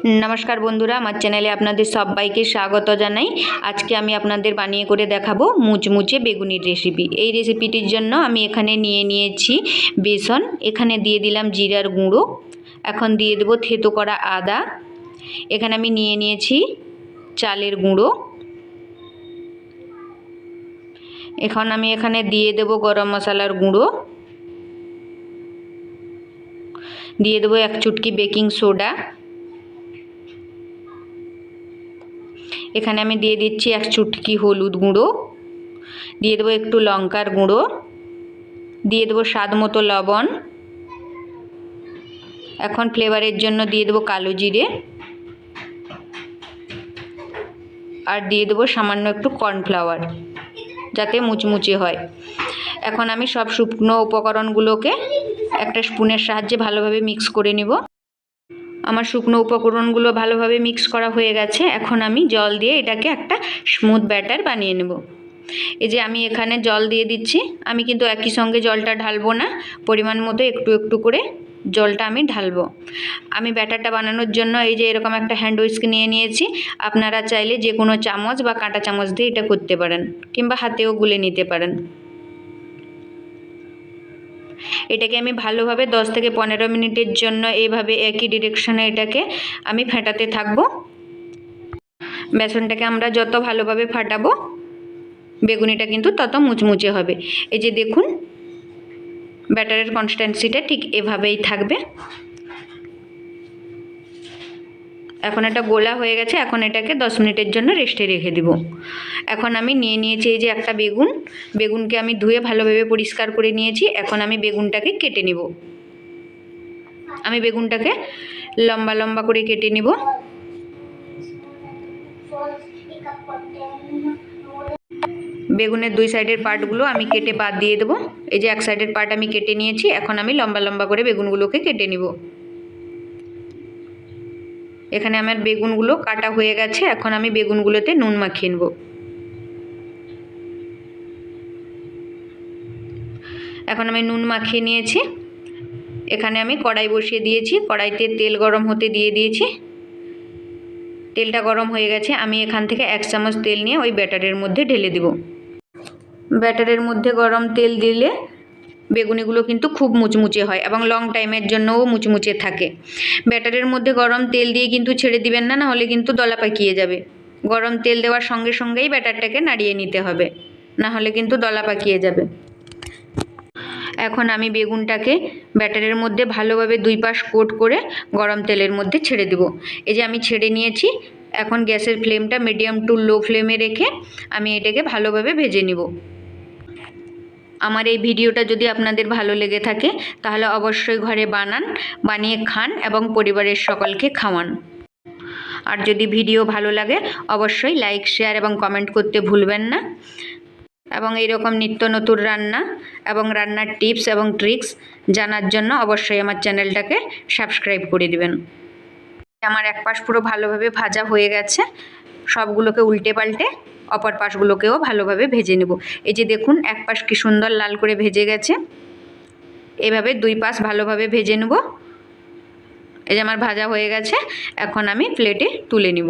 নমস্কার বন্ধুরা, আমার চ্যানেলে আপনাদের সবাইকে স্বাগত জানাই। আজকে আমি আপনাদের বানিয়ে করে দেখাবো মুচমুচে বেগুনির রেসিপি এই রেসিপিটির জন্য আমি এখানে নিয়ে নিয়েছি বেসন, এখানে দিয়ে দিলাম জিরার গুঁড়ো, এখন দিয়ে দেবো থেতো করা আদা। এখানে আমি নিয়ে নিয়েছি চালের গুঁড়ো। এখন আমি এখানে দিয়ে দেবো গরম মশলার গুঁড়ো। দিয়ে দেবো এক চুটকি বেকিং সোডা। এখানে আমি দিয়ে দিচ্ছি এক চুটকি হলুদ গুঁড়ো। দিয়ে দেবো একটু লঙ্কার গুঁড়ো। দিয়ে দেবো স্বাদ মতো লবণ। এখন ফ্লেভারের জন্য দিয়ে দেবো কালো জিরে। আর দিয়ে দেবো সামান্য একটু কর্নফ্লাওয়ার যাতে মুচমুচে হয়। এখন আমি সব শুকনো উপকরণগুলোকে একটা স্পুনের সাহায্যে ভালোভাবে মিক্স করে নিব। আমার শুকনো উপকরণগুলো ভালোভাবে মিক্স করা হয়ে গেছে। এখন আমি জল দিয়ে এটাকে একটা স্মুথ ব্যাটার বানিয়ে নেব। এই যে আমি এখানে জল দিয়ে দিচ্ছি। আমি কিন্তু একই সঙ্গে জলটা ঢালবো না। পরিমাণ মতো একটু একটু করে জলটা আমি ঢালবো। আমি ব্যাটারটা বানানোর জন্য এই যে এরকম একটা হ্যান্ড উইস্ক নিয়ে নিয়েছি। আপনারা চাইলে যে কোনো চামচ বা কাঁটা চামচ দিয়ে এটা করতে পারেন। কিংবা হাতেও গুলে নিতে পারেন। এটাকে আমি ভালোভাবে দশ থেকে পনেরো মিনিটের জন্য এইভাবে একই ডিরেকশনে এটাকে আমি ফেটাতে থাকব। বেসনটাকে আমরা যত ভালোভাবে ফাটাবো, বেগুনিটা কিন্তু তত মুচমুচে হবে। এই যে দেখুন, ব্যাটারের কনস্ট্যান্সিটা ঠিক এভাবেই থাকবে। এখন এটা গোলা হয়ে গেছে, এখন এটাকে দশ মিনিটের জন্য রেস্টে রেখে দিব। এখন আমি নিয়ে নিয়েছি এই যে একটা বেগুন, বেগুনকে আমি ধুয়ে ভালোভাবে পরিষ্কার করে নিয়েছি, এখন আমি বেগুনটাকে কেটে নিব। আমি বেগুনটাকে লম্বা লম্বা করে কেটে নিব। বেগুনের দুই সাইডের পার্টগুলো আমি কেটে বাদ দিয়ে দেবো। এই যে এক সাইডের পার্ট আমি কেটে নিয়েছি, এখন আমি লম্বা লম্বা করে বেগুনগুলোকে কেটে নিব। এখানে আমার বেগুনগুলো কাটা হয়ে গেছে, এখন আমি বেগুনগুলোতে নুন মাখিয়ে নেব। এখন আমি নুন মাখিয়ে নিয়েছি। এখানে আমি কড়াই বসিয়ে দিয়েছি, কড়াইতে তেল গরম হতে দিয়ে দিয়েছি। তেলটা গরম হয়ে গেছে, আমি এখান থেকে এক চামচ তেল নিয়ে ওই ব্যাটারের মধ্যে ঢেলে দেব। ব্যাটারের মধ্যে গরম তেল দিলে বেগুনিগুলো কিন্তু খুব মুচমুচে হয় এবং লং টাইমের জন্যও মুচমুচে থাকে। ব্যাটারের মধ্যে গরম তেল দিয়ে কিন্তু ছেড়ে দিবেন না, নাহলে কিন্তু দলা পাকিয়ে যাবে। গরম তেল দেওয়ার সঙ্গে সঙ্গেই ব্যাটারটাকে নাড়িয়ে নিতে হবে না হলে কিন্তু দলা পাকিয়ে যাবে। এখন আমি বেগুনটাকে ব্যাটারের মধ্যে ভালোভাবে দুই পাশ কোট করে গরম তেলের মধ্যে ছেড়ে দেব। এই যে আমি ছেড়ে নিয়েছি, এখন গ্যাসের ফ্লেমটা মিডিয়াম টু লো ফ্লেমে রেখে আমি এটাকে ভালোভাবে ভেজে নিব। আমার এই ভিডিওটা যদি আপনাদের ভালো লেগে থাকে, তাহলে অবশ্যই ঘরে বানান, বানিয়ে খান এবং পরিবারের সকলকে খাওয়ান। আর যদি ভিডিও ভালো লাগে, অবশ্যই লাইক, শেয়ার এবং কমেন্ট করতে ভুলবেন না। এবং এইরকম নিত্য নতুন রান্না এবং রান্নার টিপস এবং ট্রিক্স জানার জন্য অবশ্যই আমার চ্যানেলটাকে সাবস্ক্রাইব করে দিবেন। আমার এক পাশ পুরো ভালোভাবে ভাজা হয়ে গেছে, সবগুলোকে উল্টে পাল্টে অপর পাশগুলোকেও ভালোভাবে ভেজে নেব। এই যে দেখুন, এক পাশ কি সুন্দর লাল করে ভেজে গেছে। এভাবে দুই পাশ ভালোভাবে ভেজে নেব। এই যে আমার ভাজা হয়ে গেছে, এখন আমি প্লেটে তুলে নিব।